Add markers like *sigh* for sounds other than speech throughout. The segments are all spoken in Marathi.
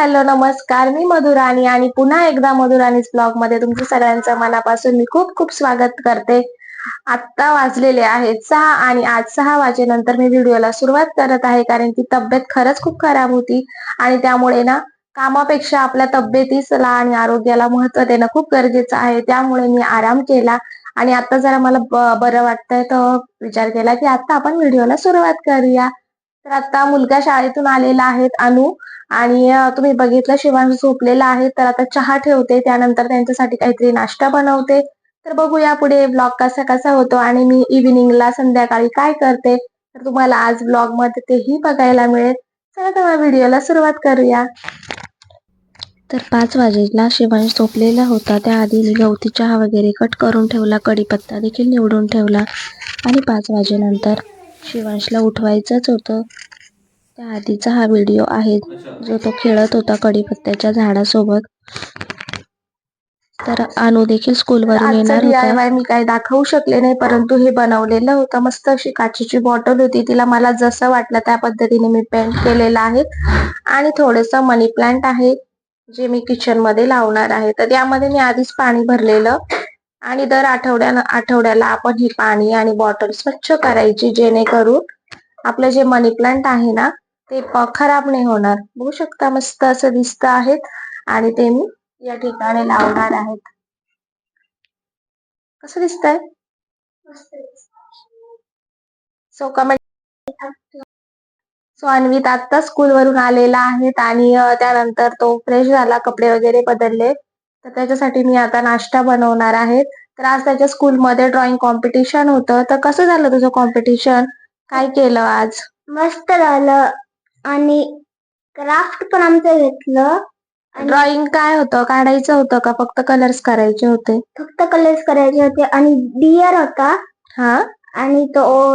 हॅलो नमस्कार. मी मधुराणी आणि पुन्हा एकदा मधुराणीच ब्लॉगमध्ये तुमचं सगळ्यांचं मनापासून मी खूप खूप स्वागत करते. आत्ता वाजलेले आहेत सहा आणि आज सहा वाजेनंतर मी व्हिडिओला सुरुवात करत आहे कारण की तब्येत खरंच खूप खराब होती आणि त्यामुळे ना कामापेक्षा आपल्या तब्येतीला आणि आरोग्याला महत्त्व देणं खूप गरजेचं आहे. त्यामुळे मी आराम केला आणि आता जरा मला बरं वाटतंय तर विचार केला की आता आपण व्हिडिओला सुरुवात करूया. तर आता मुलगा शाळेतून आलेला आहे अनु आणि तुम्ही बघितलं शिवांश झोपलेला आहे. तर आता चहा ठेवते. त्यानंतर त्यांच्यासाठी काहीतरी नाश्ता बनवते. तर बघूया पुढे ब्लॉग कसा कसा होतो आणि मी इव्हिनिंगला संध्याकाळी काय करते. तर तुम्हाला आज ब्लॉगमध्ये तेही बघायला मिळेल. चला तर व्हिडिओला सुरुवात करूया. तर पाच वाजेला शिवांश झोपलेला होता. त्याआधी मी गवती चहा वगैरे कट करून ठेवला. कढीपत्ता देखील निवडून ठेवला. आणि पाच वाजेनंतर शिवांशला उठवायचंच होतं. त्याआधीचा हा व्हिडिओ आहे जो तो खेळत होता कढीपत्त्याच्या झाडासोबत. तर अनु देखील स्कूलवरून येणार होता. मी काही दाखवू शकले नाही परंतु हे बनवलेलं होतं. मस्त अशी काचेची बॉटल होती. तिला मला जसं वाटलं त्या पद्धतीने मी पेंट केलेलं आहे. आणि थोडस मनी प्लांट आहे जे मी किचनमध्ये लावणार आहे. तर त्यामध्ये मी आधीच पाणी भरलेलं. आणि दर आठवड्या आठवड्याला आपण ही पाणी आणि बॉटल स्वच्छ करायची जेणेकरून आपलं जे मनी प्लांट आहे ना ते खराब नाही होणार. बघू शकता मस्त असं दिसत आहेत आणि ते मी या ठिकाणी लावणार आहेत. कसं दिसतंय? सो कमेंट सो अन्वित आता स्कूलवरून आलेला आहे आणि त्यानंतर तो फ्रेश झाला कपडे वगैरे बदलले. तर त्याच्यासाठी मी आता नाश्ता बनवणार आहे. तर आज त्याच्या स्कूलमध्ये ड्रॉइंग कॉम्पिटिशन होतं. तर कसं झालं तुझं कॉम्पिटिशन काय केलं आज? मस्त झालं. आणि क्राफ्ट पण आमचं घेतलं. ड्रॉइंग काय होतं? काढायचं होतं का? फक्त कलर्स करायचे होते? फक्त कलर्स करायचे होते. आणि डिअर होता. हा? आणि तो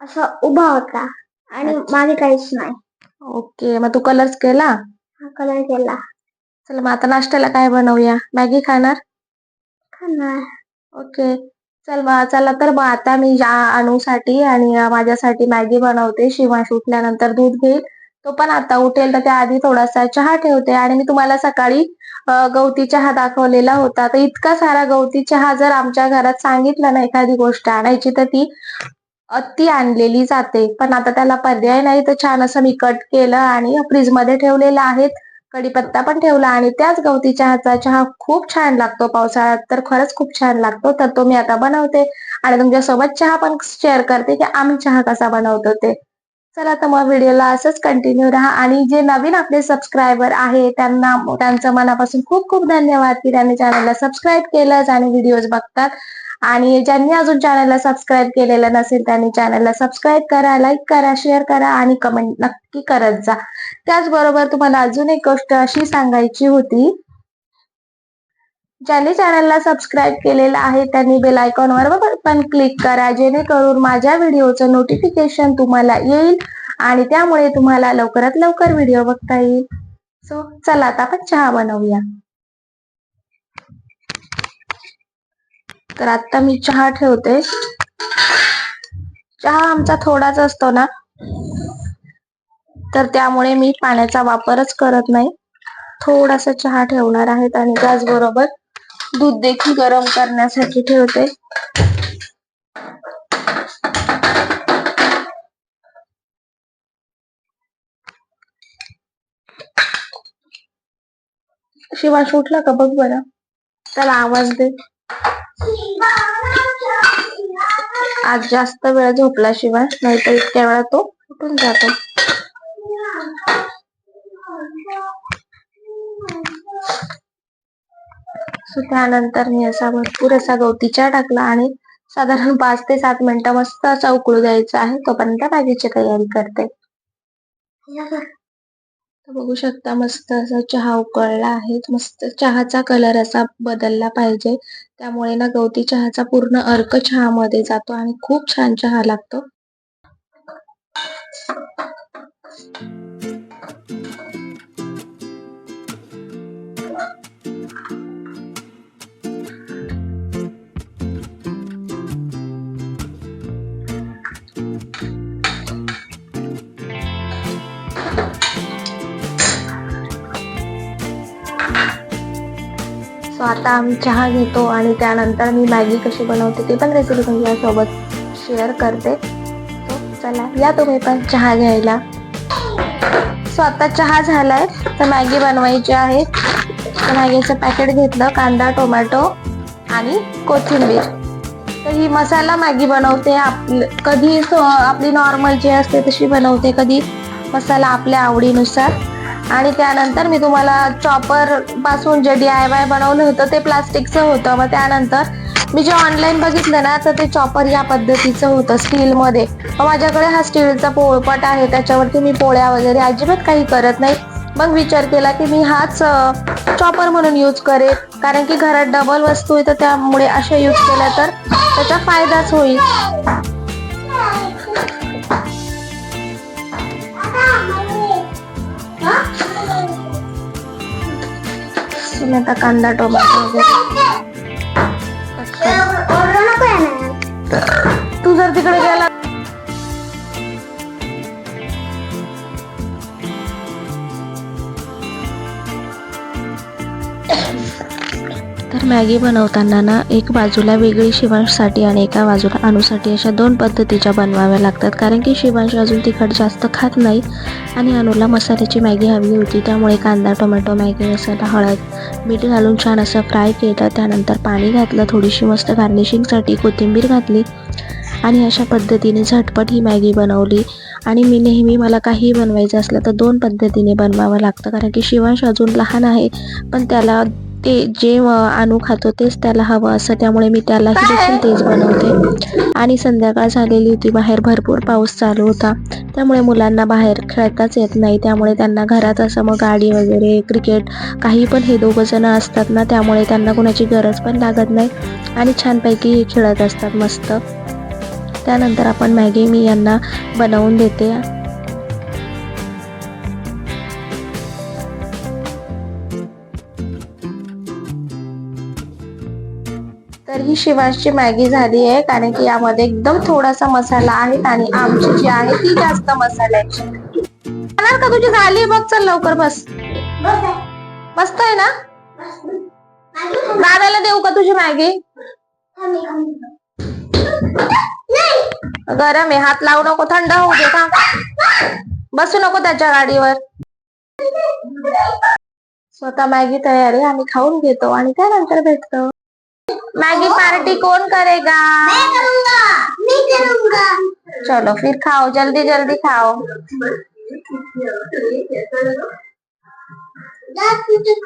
असा उभा होता. आणि. मागे काहीच नाही. ओके. मग तू कलर्स केला? हा कलर केला. चल मग आता नाश्त्याला काय बनवूया? मॅगी खाणार? खाणार. ओके. चल मग चला तर मग आता मी या अनुसाठी आणि माझ्यासाठी मॅगी बनवते. शिवांश उठल्यानंतर दूध घेईल. तो पण आता उठेल तर त्याआधी थोडासा चहा ठेवते. आणि मी तुम्हाला सकाळी गवती चहा दाखवलेला होता. तर इतका सारा गवती चहा जर आमच्या घरात सांगितलं ना एखादी गोष्ट आणायची तर ती अति आणलेली जाते. पण आता त्याला पर्याय नाही. तर छान असं मी कट केलं आणि फ्रीजमध्ये ठेवलेलं आहे कडीपत्ता पण ठेवला आणि त्याच गवती चहाचा चहा खूप छान लागतो पावसाळ्यात. तर खरंच खूप छान लागतो. तर तो मी आता बनवते. आणि तुमच्यासोबत चहा पण शेअर करते की आम्ही चहा कसा बनवतो ते. चला तर मग व्हिडिओला असंच कंटिन्यू राहा. आणि जे नवीन आपले सबस्क्रायबर आहे त्यांना त्यांचं मनापासून खूप खूप धन्यवाद की त्यांनी चॅनलला सबस्क्राईब केलंच आणि व्हिडिओज बघतात. आणि ज्यांनी अजून चॅनलला सबस्क्राईब केलेलं नसेल त्यांनी चॅनलला सबस्क्राईब करा लाईक करा शेअर करा आणि कमेंट नक्की करत जा. त्याचबरोबर तुम्हाला अजून एक गोष्ट अशी सांगायची होती ज्यांनी चॅनलला सबस्क्राईब केलेलं आहे त्यांनी बेल आयकॉनवर पण क्लिक करा जेणेकरून माझ्या व्हिडिओचं नोटिफिकेशन तुम्हाला येईल आणि त्यामुळे तुम्हाला लवकरात लवकर व्हिडिओ बघता येईल. सो चला आता आपण चहा बनवूया. तर आता मी चहा ठेवते. चहा आमचा थोडाच असतो ना. तर त्यामुळे मी पाण्याचा वापरच करत नाही. थोडासा चहा ठेवणार आहेत आणि त्याचबरोबर दूध देखील गरम करण्यासाठी ठेवते. शिवाश उठला का? बघ बरं. त्याला आवाज दे. आज जास्त वेळ झोपल्याशिवाय नाहीतर इतक्या वेळा तो उठून जातो. सो त्यानंतर मी असा भरपूर असा गवती चहा टाकला आणि साधारण पाच ते सात मिनिटं मस्त असा उकळू द्यायचा आहे तोपर्यंत भाजीची तयारी करते. बघू शकता मस्त असा चहा उकळला आहे. मस्त चहाचा कलर असा बदलला पाहिजे. त्यामुळे ना गवती चहाचा पूर्ण अर्क चहामध्ये जातो आणि खूप छान चहा लागतो. सो आता आम्ही चहा घेतो आणि त्यानंतर मी मॅगी कशी बनवते ते पण रेसिपी तुमच्यासोबत शेअर करते. सो चला या तुम्ही पण चहा घ्यायला. सो आता चहा झालाय. तर मॅगी बनवायची आहे. तर मॅगीचं पॅकेट घेतलं कांदा टोमॅटो आणि कोथिंबीर. तर ही मसाला मॅगी बनवते. आप कधी आपली नॉर्मल जी असते तशी बनवते. कधी मसाला आपल्या आवडीनुसार. आणि त्यानंतर मी तुम्हाला चॉपरपासून जे डी आय वाय बनवलं होतं ते प्लास्टिकचं होतं. मग त्यानंतर मी जे ऑनलाईन बघितलं ना तर ते चॉपर या पद्धतीचं होतं स्टीलमध्ये मग माझ्याकडे हा स्टीलचा पोळपट आहे त्याच्यावरती मी पोळ्या वगैरे अजिबात काही करत नाही. मग विचार केला की मी हाच चॉपर म्हणून यूज करेल कारण की घरात डबल वस्तू आहे तर त्यामुळे अशा यूज केल्या तर त्याचा फायदाच होईल. तुम्ही आता कांदा टोमॅटो वगैरे. तू जर तिकडे गेला तर मॅगी बनवताना ना एक बाजूला वेगळी शिवांशसाठी आणि एका बाजूला अनुसाठी अशा दोन पद्धतीच्या बनवाव्या लागतात. कारण की शिवांश अजून तिखट जास्त खात नाही आणि अनुला मसाल्याची मॅगी हवी होती. त्यामुळे कांदा टोमॅटो मॅगी मसाला हळद मीठ घालून छान असं फ्राय केलं. त्यानंतर पाणी घातलं थोडीशी मस्त गार्निशिंगसाठी कोथिंबीर घातली आणि अशा पद्धतीने झटपट ही मॅगी बनवली. आणि मी नेहमी मला काही बनवायचं असलं तर दोन पद्धतीने बनवावं लागतं. कारण की शिवांश अजून लहान आहे पण त्याला ते जे आणू खातो तेच त्याला हवं असं. त्यामुळे मी त्यालाही देखील तेच बनवते. आणि संध्याकाळ झालेली होती बाहेर भरपूर पाऊस चालू होता. त्यामुळे मुलांना बाहेर खेळताच येत नाही. त्यामुळे त्यांना घरात असं मग गाडी वगैरे क्रिकेट काही पण हे दोघं जण असतात ना त्यामुळे त्यांना कोणाची गरज पण लागत नाही. आणि छानपैकी हे खेळत असतात मस्त. त्यानंतर आपण मॅगी मी यांना बनवून देते. तर ही शिवांशची मॅगी झाली आहे कारण की यामध्ये एकदम थोडासा मसाला आहे आणि आमची जी आहे ती जास्त मसाल्याची. खाणार का तुझी झाली बघ चल लवकर बस. मस्त आहे ना? दादाला देऊ का तुझी मॅगी? गरम आहे हात लावू नको थंड होऊ दे का बसू नको त्याच्या गाडीवर. स्वतः मॅगी तयार आहे आम्ही खाऊन घेतो आणि त्यानंतर भेटतो. मॅगी पार्टी कौन करेगा मैं करूँगा. मैं करूँगा. चलो फिर खाओ जल्दी जल्दी खाओ जा तुझं.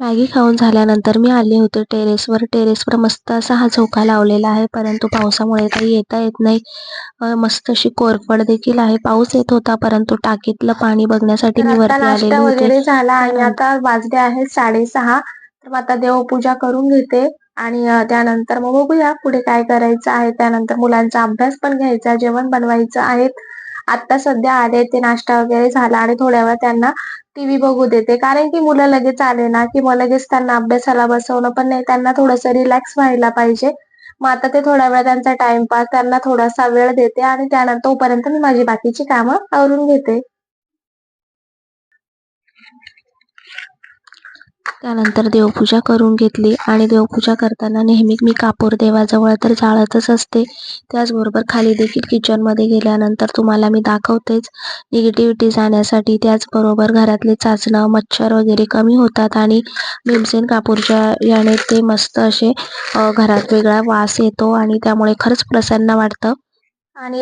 मॅगी खाऊन झाल्यानंतर मी आले होते टेरेसवर. टेरेसवर मस्त असा हा झोका लावलेला आहे परंतु पावसामुळे काही येता येत नाही. मस्त अशी कोरफड देखील आहे. पाऊस येत होता परंतु टाकीतलं पाणी बघण्यासाठी मी वरती आलेले होते. झाला आणि आता वाजले आहेत साडेसहा. तर मग आता देवपूजा करून घेते आणि त्यानंतर मग बघूया पुढे काय करायचं आहे. त्यानंतर मुलांचा अभ्यास पण घ्यायचा जेवण बनवायचं आहे. आता सध्या आले ते नाश्ता वगैरे झाला आणि थोड्या वेळ त्यांना टीव्ही बघू देते. कारण की मुलं लगेच आले ना की मग लगेच त्यांना अभ्यासाला बसवणं पण नाही. त्यांना थोडंसं रिलॅक्स व्हायला पाहिजे. मग आता ते थोडा वेळ त्यांचा टाइमपास त्यांना थोडासा वेळ देते आणि त्यानंतर तोपर्यंत मी माझी बाकीची कामं आवरून घेते. त्यानंतर देवपूजा करून घेतली आणि देवपूजा करताना नेहमी मी कापूर देवाजवळ तर जाळतच असते. त्याचबरोबर खाली देखील किचनमध्ये गेल्यानंतर तुम्हाला मी दाखवतेच निगेटिव्हिटी जाण्यासाठी त्याचबरोबर घरातले चाचणं मच्छर वगैरे कमी होतात आणि भीमसेन कापूरच्या याने ते मस्त असे घरात वेगळा वास येतो आणि त्यामुळे खरंच प्रसन्न वाटतं. आणि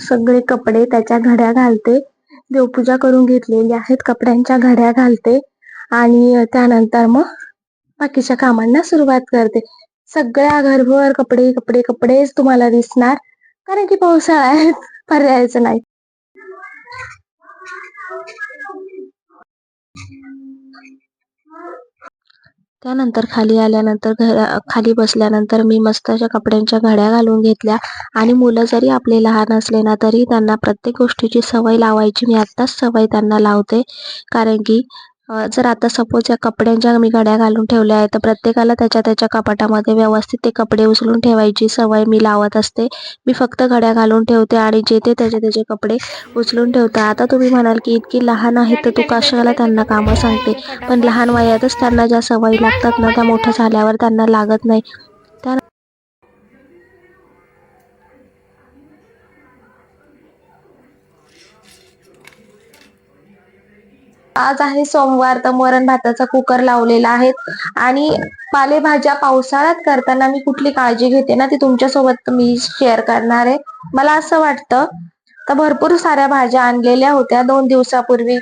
सगळे कपडे त्याच्या घड्या घालते. देवपूजा करून घेतलेली आहेत कपड्यांच्या घड्या घालते. आणि त्यानंतर मग बाकीच्या कामांना सुरुवात करते. सगळ्या घरभर कपडे कपडे कपडेच तुम्हाला दिसणार. कारण की पावसाळा आहे *laughs* पर्यायच नाही. त्यानंतर खाली आल्यानंतर घर खाली बसल्यानंतर मी मस्त अशा कपड्यांच्या घड्या घालून घेतल्या. आणि मुलं जरी आपले लहान असले ना तरी त्यांना प्रत्येक गोष्टीची सवय लावायची. मी आत्ताच सवय त्यांना लावते. कारण की जर आता सपोज या कपड्यांच्या मी घड्या घालून ठेवल्या आहेत तर प्रत्येकाला त्याच्या त्याच्या कपाटामध्ये व्यवस्थित ते कपडे उचलून ठेवायची सवय मी लावत असते. मी फक्त घड्या घालून ठेवते आणि जे ते त्याचे त्याचे कपडे उचलून ठेवते. आता तुम्ही म्हणाल की इतकी लहान आहे तर तू कशाला त्यांना कामं सांगते? पण लहान वयातच त्यांना ज्या सवयी लागतात ना त्या मोठ्या झाल्यावर त्यांना लागत नाही. आज आहे सोमवार तर वरण भाताचा कुकर लावलेला आहे. आणि पालेभाज्या पावसाळ्यात करताना मी कुठली काळजी घेते ना ती तुमच्यासोबत मी शेअर करणार आहे. मला असं वाटतं तर भरपूर साऱ्या भाज्या आणलेल्या होत्या. दोन दिवसापूर्वी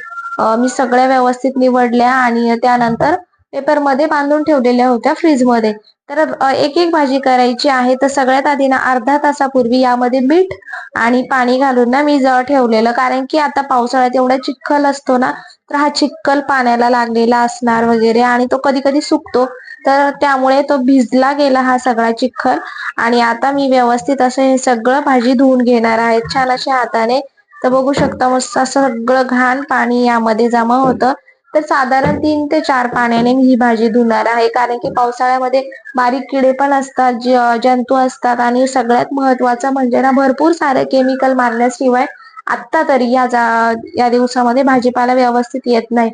मी सगळ्या व्यवस्थित निवडल्या आणि त्यानंतर पेपरमध्ये बांधून ठेवलेल्या होत्या फ्रीजमध्ये तर एक एक भाजी करायची आहे तर सगळ्यात आधी ना अर्धा तासापूर्वी यामध्ये मीठ आणि पाणी घालून ना मी जळ ठेवलेलं. कारण की आता पावसाळ्यात एवढा चिखल असतो ना तर हा चिखल पाण्याला लागलेला असणार वगैरे आणि तो कधी कधी सुकतो. तर त्यामुळे तो भिजला गेला हा सगळा चिखल आणि आता मी व्यवस्थित असं हे सगळं भाजी धुवून घेणार आहे. छान अशा हाताने. तर बघू शकता मस्त असं सगळं घाण पाणी यामध्ये जमा होतं. तर साधारण तीन ते चार पाण्याने मी ही भाजी धुणार आहे. कारण की पावसाळ्यामध्ये बारीक किडे पण असतात जंतू असतात आणि सगळ्यात महत्वाचं म्हणजे ना भरपूर सारे केमिकल मारण्याशिवाय आत्ता तरी या जा- या दिवसामध्ये भाजीपाला व्यवस्थित येत नाही.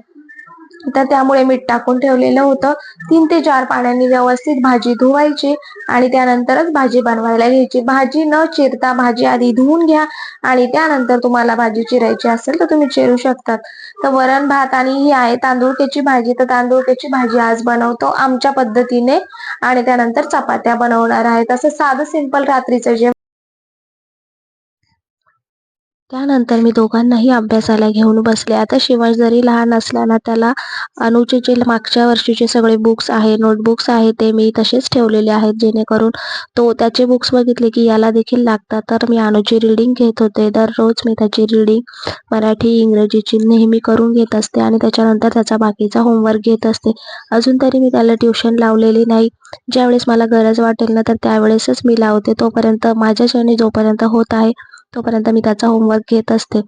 तर त्यामुळे मीठ टाकून ठेवलेलं होतं. तीन ते चार पाण्याने व्यवस्थित भाजी धुवायची आणि त्यानंतरच भाजी बनवायला घ्यायची. भाजी न चिरता भाजी आधी धुवून घ्या आणि त्यानंतर तुम्हाला भाजी चिरायची असेल तर तुम्ही चिरू शकतात. तर वरण भात आणि ही आहे तांदूळक्याची भाजी. तर तांदूळक्याची भाजी आज बनवतो आमच्या पद्धतीने आणि त्यानंतर चपात्या बनवणार आहे. तसं साधं सिंपल रात्रीचं जे त्यानंतर मी दोघांनाही अभ्यासाला घेऊन बसले. आता शिवाय जरी लहान असला ना त्याला अनुचे जे मागच्या वर्षीचे सगळे बुक्स आहे नोटबुक्स आहे ते मी तसेच ठेवलेले आहेत. जेणेकरून तो त्याचे बुक्स बघितले की याला देखील लागतात. तर मी अनुची रिडिंग घेत होते. दररोज मी त्याची रिडिंग मराठी इंग्रजीची नेहमी करून घेत असते आणि त्याच्यानंतर त्याचा बाकीचा होमवर्क घेत असते. अजून तरी मी त्याला ट्युशन लावलेली नाही. ज्यावेळेस मला गरज वाटेल ना तर त्यावेळेसच मी लावते. तोपर्यंत माझ्याच्याने जोपर्यंत होत आहे तोपर्यंत मी त्याचा होमवर्क घेत असते.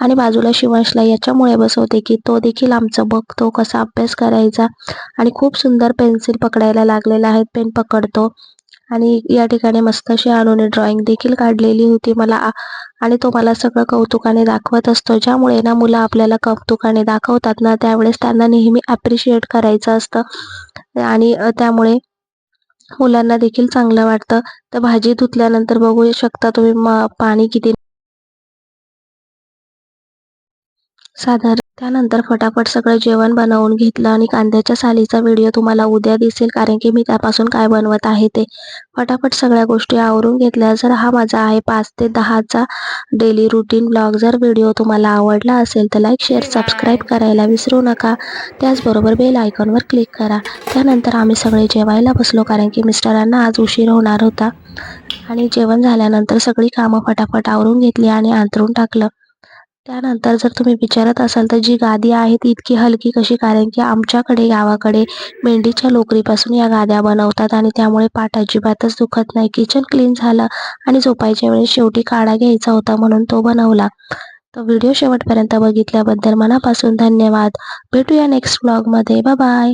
आणि बाजूला शिवांशला याच्यामुळे बसवते की तो देखील आमचं बघतो कसा अभ्यास करायचा. आणि खूप सुंदर पेन्सिल पकडायला लागलेला आहे पेन पकडतो. आणि या ठिकाणी मस्त अशी आणून ड्रॉइंग देखील काढलेली होती मला. आ- आणि तो मला सगळं कौतुकाने दाखवत असतो. ज्यामुळे ना मुलं आपल्याला कौतुकाने दाखवतात ना त्यावेळेस त्यांना नेहमी अप्रिशिएट करायचं असतं. आणि त्यामुळे मुलांना देखील चांगलं वाटतं. तर भाजी धुतल्यानंतर बघू शकता तुम्ही पाणी किती साधारण त्यानंतर फटाफट सगळं जेवण बनवून घेतलं आणि कांद्याच्या सालीचा व्हिडिओ तुम्हाला उद्या दिसेल कारण की मी त्यापासून काय बनवत आहे ते. फटाफट सगळ्या गोष्टी आवरून घेतल्या. जर हा माझा आहे पाच ते दहाचा डेली रुटीन ब्लॉग जर व्हिडिओ तुम्हाला आवडला असेल तर लाईक शेअर सबस्क्राईब करायला विसरू नका. त्याचबरोबर बेल आयकॉनवर क्लिक करा. त्यानंतर आम्ही सगळे जेवायला बसलो कारण की मिस्टरांना आज उशीर होणार होता. आणि जेवण झाल्यानंतर सगळी कामं फटाफट आवरून घेतली आणि अंतरून टाकलं. त्यानंतर जर तुम्ही विचारत असाल तर जी गादी आहे ती इतकी हलकी कशी? कारण की आमच्याकडे गावाकडे मेंढीच्या लोकरीपासून या गाद्या बनवतात आणि त्यामुळे पाठ अजिबातच दुखत नाही. किचन क्लीन झालं आणि झोपायच्या वेळेस शेवटी काढा घ्यायचा होता म्हणून तो बनवला. तर व्हिडिओ शेवटपर्यंत बघितल्याबद्दल मनापासून धन्यवाद. भेटूया नेक्स्ट ब्लॉगमध्ये बाय